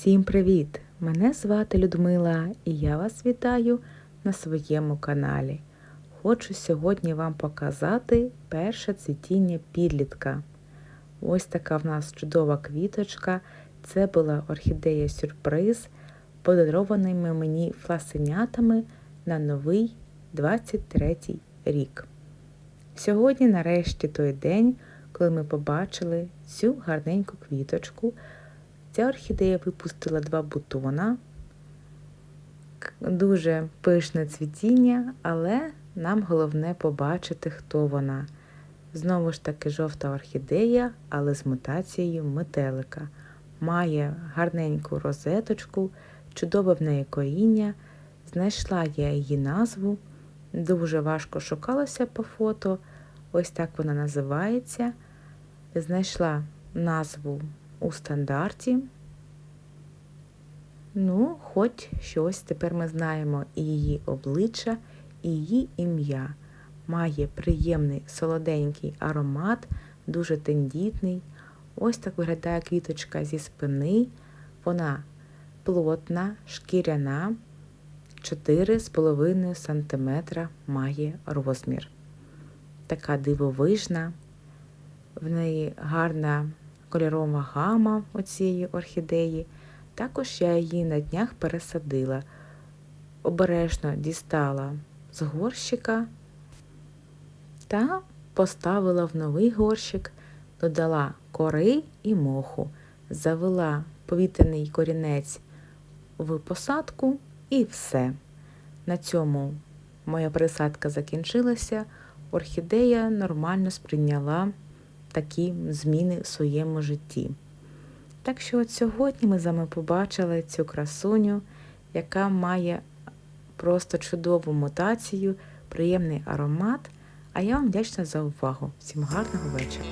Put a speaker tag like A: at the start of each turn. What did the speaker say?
A: Всім привіт! Мене звати Людмила і я вас вітаю на своєму каналі. Хочу сьогодні вам показати перше цвітіння підлітка. Ось така в нас чудова квіточка. Це була орхідея сюрприз, подарованими мені фласенятами на новий 23 рік. Сьогодні, нарешті, той день, коли ми побачили цю гарненьку квіточку. Ця орхідея випустила два бутона, дуже пишне цвітіння, але нам головне побачити, хто вона. Знову ж таки жовта орхідея, але з мутацією метелика. Має гарненьку розеточку, чудове в неї коріння. Знайшла я її назву. Дуже важко шукалася по фото. Ось так вона називається. Знайшла назву у стандарті. Ну, хоч щось тепер ми знаємо і її обличчя, і її ім'я. Має приємний солоденький аромат, дуже тендітний. Ось так виглядає квіточка зі спини. Вона плотна, шкіряна, 4,5 см має розмір. Така дивовижна, в неї гарна кольорова гама оцієї орхідеї. Також я її на днях пересадила. Обережно дістала з горщика та поставила в новий горщик, додала кори і моху, завела повітряний корінець в посадку і все. На цьому моя пересадка закінчилася. Орхідея нормально сприйняла такі зміни в своєму житті. Так що от сьогодні ми з вами побачили цю красуню, яка має просто чудову мутацію, приємний аромат. А я вам вдячна за увагу. Всім гарного вечора!